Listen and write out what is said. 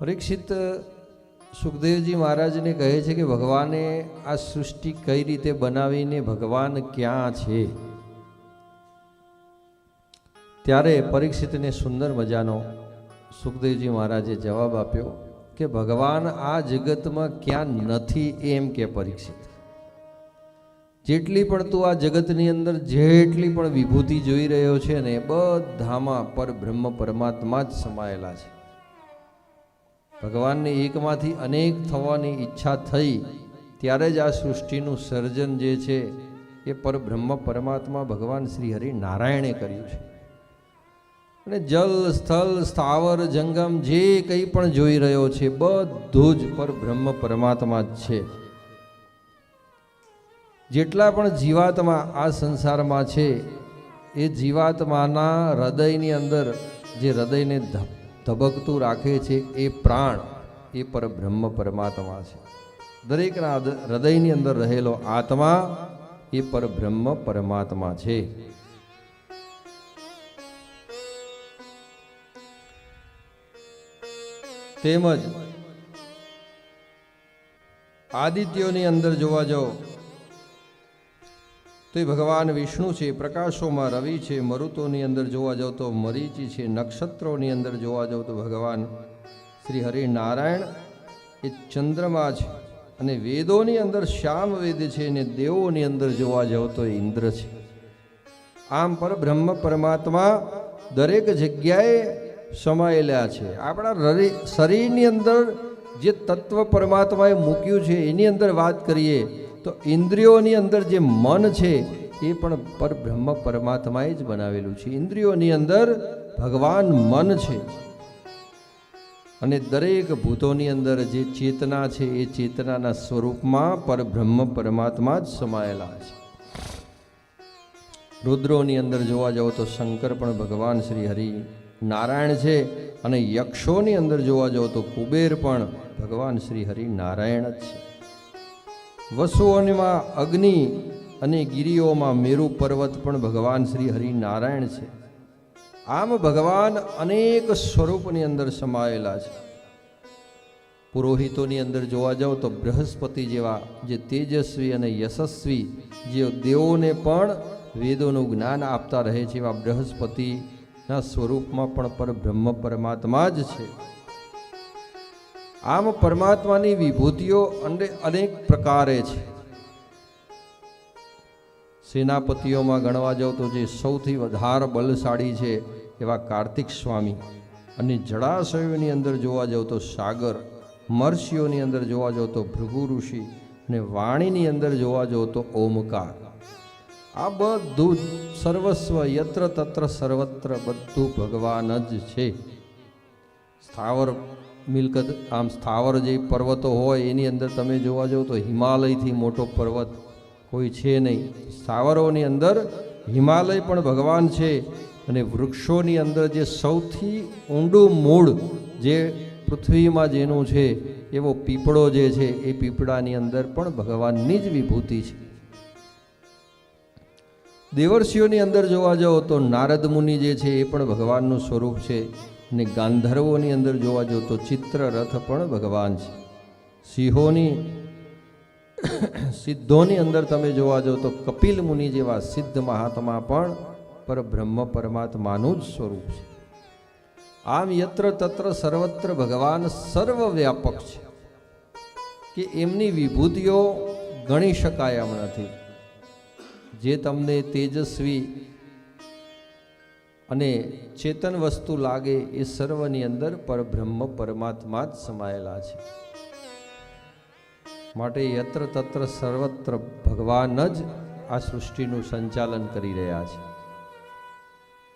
પરીક્ષિત સુખદેવજી મહારાજને કહે છે કે ભગવાને આ સૃષ્ટિ કઈ રીતે બનાવીને ભગવાન ક્યાં છે? ત્યારે પરીક્ષિતને સુંદર મજાનો સુખદેવજી મહારાજે જવાબ આપ્યો કે ભગવાન આ જગતમાં ક્યાં નથી એમ કે પરીક્ષિત. જેટલી પણ તું આ જગતની અંદર જેટલી પણ વિભૂતિ જોઈ રહ્યો છે ને બધામાં પર બ્રહ્મ પરમાત્મા જ સમાયેલા છે. ભગવાનને એકમાંથી અનેક થવાની ઈચ્છા થઈ, ત્યારે જ આ સૃષ્ટિનું સર્જન જે છે, એ પરબ્રહ્મ પરમાત્મા ભગવાન શ્રી હરિ નારાયણે કર્યું છે. અને જલ, સ્થળ, સ્થાવર, જંગમ જે કંઈ પણ જોઈ રહ્યો છે, બધું જ પરબ્રહ્મ પરમાત્મા જ છે. જેટલા પણ જીવાત્મા આ સંસારમાં છે, એ જીવાત્માના હૃદયની અંદર, જે હૃદયને ધબ- ધબકતું રાખે છે એ પ્રાણ એ પરબ્રહ્મ પરમાત્મા છે. દરેકના હૃદ- હૃદયની અંદર રહેલો આત્મા એ પરબ્રહ્મ પરમાત્મા છે. તેમજ આદિત્યોની અંદર જોવા જાઓ તો એ ભગવાન વિષ્ણુ છે, પ્રકાશોમાં રવિ છે, મરુતોની અંદર જોવા જાઓ તો મરીચી છે, નક્ષત્રોની અંદર જોવા જાવ તો ભગવાન શ્રી હરિનારાયણ એ ચંદ્રમા છે અને વેદોની અંદર શ્યામ વેદ છે અને દેવોની અંદર જોવા જાઓ તો ઇન્દ્ર છે. આમ પર બ્રહ્મ પરમાત્મા દરેક જગ્યાએ સમાયેલા છે. આપણા શરીરની અંદર જે તત્વ પરમાત્માએ મૂક્યું છે, એની અંદર વાત કરીએ તો ઇન્દ્રિયોની અંદર જે મન છે, એ પણ પરબ્રહ્મ પરમાત્માએ જ બનાવેલું છે. ઇન્દ્રિયોની અંદર ભગવાન મન છે. અને દરેક ભૂતોની અંદર જે ચેતના છે, એ ચેતનાના સ્વરૂપમાં પરબ્રહ્મ પરમાત્મા જ સમાયેલા છે. રુદ્રોની અંદર જોવા જાઓ તો શંકર પણ ભગવાન શ્રી હરિ નારાયણ છે અને યક્ષોની અંદર જોવા જાઓ તો કુબેર પણ ભગવાન શ્રી હરિ નારાયણ જ છે. વસુઓમાં અગ્નિ અને ગિરિઓમાં મેરુ પર્વત પણ ભગવાન શ્રી હરિનારાયણ છે. આમ ભગવાન અનેક સ્વરૂપની અંદર સમાયેલા છે. પુરોહિતોની અંદર જોવા જાઓ તો બૃહસ્પતિ જેવા જે તેજસ્વી અને યશસ્વી જે દેવોને પણ વેદોનું જ્ઞાન આપતા રહે છે એવા બૃહસ્પતિના સ્વરૂપમાં પણ પરબ્રહ્મ પરમાત્મા જ છે. આમ પરમાત્માની વિભૂતિઓ અનેક પ્રકારે છે. સેનાપતિઓમાં ગણવા જાઓ તો જે સૌથી વધારે બલશાળી છે એવા કાર્તિક સ્વામી અને જળાશયોની અંદર જોવા જાઓ તો સાગર મર્ષિઓની અંદર જોવા જાઓ તો ભૃગુ ઋષિ અને વાણીની અંદર જોવા જાઓ તો ઓમકાર. આ બધું સર્વસ્વ યત્ર તત્ર સર્વત્ર બધું ભગવાન જ છે. સ્થાવર મિલકત, આમ સ્થાવર જે પર્વતો હોય, એની અંદર તમે જોવા જાઓ તો હિમાલયથી મોટો પર્વત કોઈ છે નહીં. સ્થાવરોની અંદર હિમાલય પણ ભગવાન છે અને વૃક્ષોની અંદર જે સૌથી ઊંડું મૂળ જે પૃથ્વીમાં જેનું છે, એવો પીપળો જે છે, એ પીપળાની અંદર પણ ભગવાનની જ વિભૂતિ છે. દેવર્ષિઓની અંદર જોવા જાઓ તો નારદ મુનિ જે છે, એ પણ ભગવાનનું સ્વરૂપ છે. અને ગાંધર્વોની અંદર જોવા જાઓ તો ચિત્રરથ પણ ભગવાન છે. સિંહોની, સિદ્ધોની અંદર તમે જોવા જાઓ તો કપિલ મુનિ જેવા સિદ્ધ મહાત્મા પણ પરબ્રહ્મ પરમાત્માનું જ સ્વરૂપ છે. આમ યત્ર તત્ર સર્વત્ર ભગવાન સર્વવ્યાપક છે. કે એમની વિભૂતિઓ ગણી શકાય એમ નથી. જે તમને તેજસ્વી અને ચેતન વસ્તુ લાગે એ સર્વની અંદર પરબ્રહ્મ પરમાત્મા જ સમાયેલા છે. માટે યત્ર તત્ર સર્વત્ર ભગવાન જ આ સૃષ્ટિનું સંચાલન કરી રહ્યા છે.